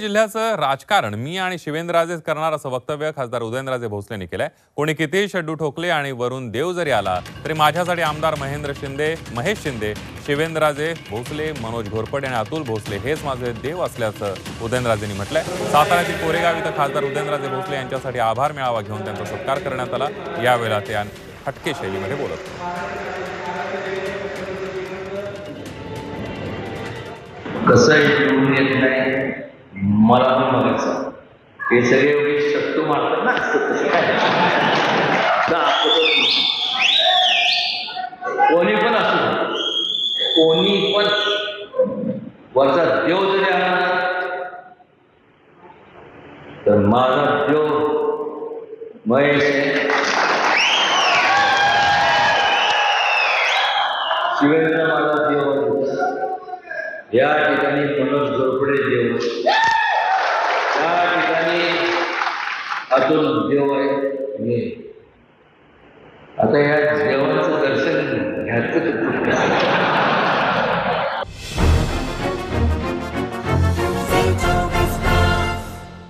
जिल्ह्याचं राजकारण मी आणि शिवेंद्रराजेच करणार असं वक्तव्य खासदार उदयनराजे भोसलेंनी केलंय. कोणी कितीही शड्डू ठोकले आणि वरून देव जरी आला तरी माझ्यासाठी आमदार महेंद्र शिंदे महेश शिंदे शिवेंद्रराजे भोसले मनोज घोरपडे आणि अतुल भोसले हेच माझे देव असल्याचं उदयनराजेंनी म्हटलंय. साताऱ्यातील कोरेगाव इथं खासदार उदयनराजे भोसले यांच्यासाठी आभार मेळावा घेऊन त्यांचा सत्कार करण्यात आला. यावेळेला ते हटके शैलीमध्ये बोलत कसं हे सगळे एवढे शत्रू मारतात ना असतं तसं काय. कोणी पण असू कोणी पण वरचा देव जरी आला तर माझा देव महेश. शिवेंद्र माझा देव. या ठिकाणी मनोज झोपडे देव या ठिकाणी अजून देव आहे मी. आता या